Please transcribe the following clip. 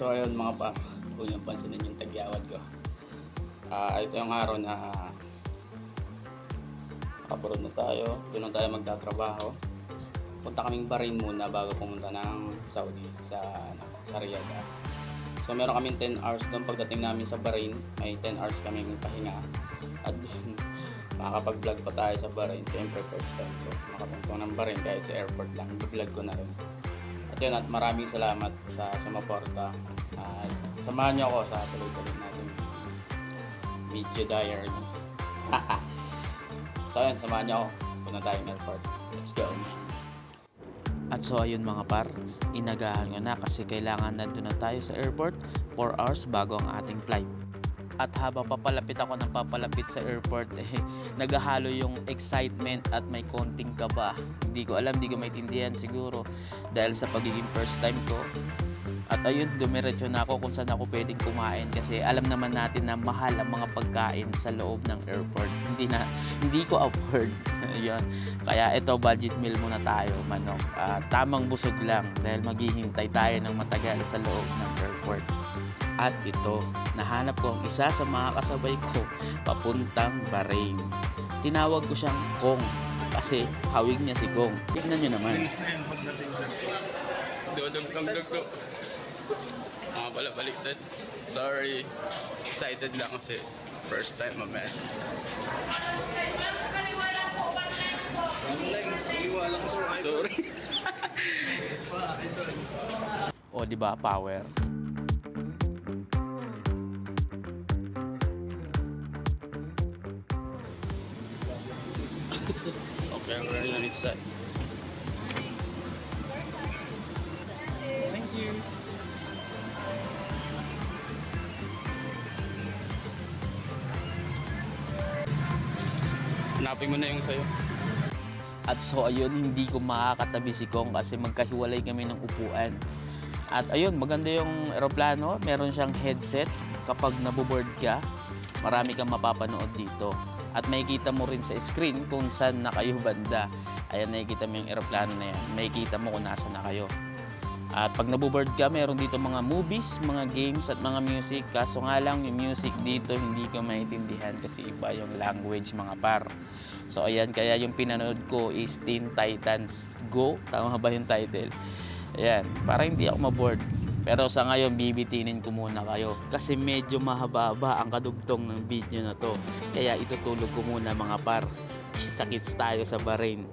So ayun mga pa, kung yung pansinin yung tagyawad ko. Ah, ito yung araw na abroad na tayo. Doon tayo magtatrabaho. Punta kaming Bahrain muna bago pumunta ng Saudi sa ano, sa Riyadh. So meron kaming 10 hours doon pagdating namin sa Bahrain. May 10 hours kaming pahinga. At doon, makakapag-vlog pa tayo sa Bahrain. Siyempre first time ko makapunta ng Bahrain kahit sa airport lang. Vlog ko na rin. Yun, at maraming salamat sa sumaporta. At samahan niyo ako sa tuloy-tuloy natin video diary. so yun, samahan niyo ako. Punta tayong airport. Let's go. At so ayun mga par, inagahan ko na kasi kailangan nandun na tayo sa airport 4 hours bago ang ating flight. At habang papalapit ako ng papalapit sa airport, eh, naghahalo yung excitement at may konting kaba. Hindi ko alam, hindi ko maintindihan siguro dahil sa pagiging first time ko. At ayun, dumiretso na ako kung saan ako pwedeng kumain kasi alam naman natin na mahal ang mga pagkain sa loob ng airport. Hindi na, hindi ko afford. Ayun. Kaya ito, budget meal muna tayo, manok. Ah, tamang busog lang dahil maghihintay tayo ng matagal sa loob ng airport. At ito, nahanap ko ang isa sa mga kasabay ko papuntang Bahrain. Tinawag ko siyang Kong kasi hawig niya si Kong. Tignan niyo naman. Dudugtong dugtong. Ah, pala baliktad. Sorry. Excited lang kasi first time mo, man. Sorry. O, di ba, power? I'm running on its side. Thank you. Hanapin mo na yung sa'yo. At so ayun, hindi ko makakatabi si Kong kasi magkahiwalay kami ng upuan. At ayun, maganda yung eroplano. Meron siyang headset. Kapag naboboard ka, marami kang mapapanood dito. At makikita mo rin sa screen kung saan na kayo banda. Ayan, nakikita mo yung eroplano na yan. Makikita mo kung nasa na kayo. At pag naboboard ka, meron dito mga movies, mga games at mga music. Kaso nga lang, yung music dito hindi ko maintindihan kasi iba yung language mga par. So ayan, kaya yung pinanood ko is Teen Titans Go. Tama ba yung title? Ayan, para hindi ako maboard. Pero sa ngayon, bibitinin ko muna kayo. Kasi medyo mahaba ang kadugtong ng video na to. Kaya itutulog ko muna mga par. Kita-kits tayo sa Bahrain.